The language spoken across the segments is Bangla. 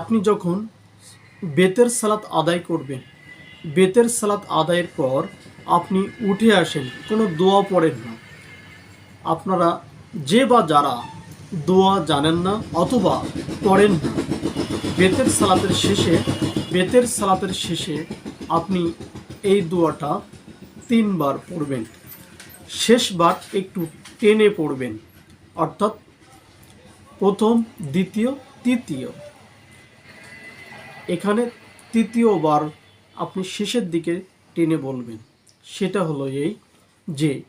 আপনি যখন বেতের সালাত আদায় করবেন, বেতের সালাত আদায়ের পর আপনি উঠে আসেন, কোনো দোয়া পড়েন না। আপনারা যে বা যারা দোয়া জানেন না অথবা পড়েন না, বেতের সালাতের শেষে, বেতের সালাতের শেষে আপনি এই দোয়াটা তিনবার পড়বেন। শেষবার একটু টেনে পড়বেন, অর্থাৎ প্রথম, দ্বিতীয়, তৃতীয়। এখানে তৃতীয়বার আপনি শেষের দিকে টেনে বলবেন। সেটা হলো এই যে,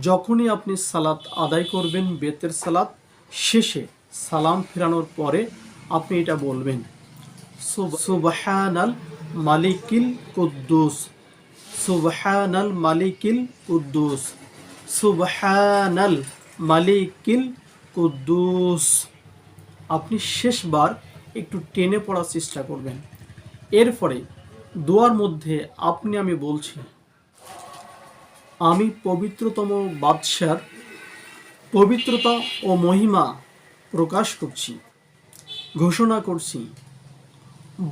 যখনই আপনি সালাত আদায় করবেন, বেতের সালাত শেষে সালাম ফেরানোর পরে আপনি এটা বলবেন, সুব- সুবহানাল মালিকিল কুদ্দুস, সুবহানাল মালিকিল কুদ্দুস, সুবহানাল মালিকিল কুদ্দুস। আপনি শেষবার একটু টেনে পড়ার চেষ্টা করবেন। এরপরে দোয়ার মধ্যে আপনি আমি বলছি, আমি পবিত্রতম বাদশার পবিত্রতা ও মহিমা প্রকাশ করছি, ঘোষণা করছি,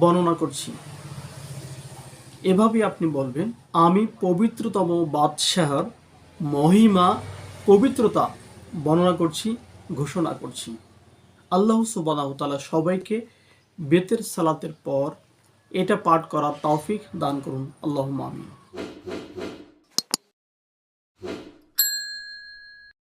বর্ণনা করছি। এভাবে আপনি বলবেন, আমি পবিত্রতম বাদশাহর মহিমা পবিত্রতা বর্ণনা করছি, ঘোষণা করছি। আল্লাহ সুবাহ তালা সবাইকে বেতের সালাতের পর এটা পাঠ করার তৌফিক দান করুন। আল্লাহ আমিন।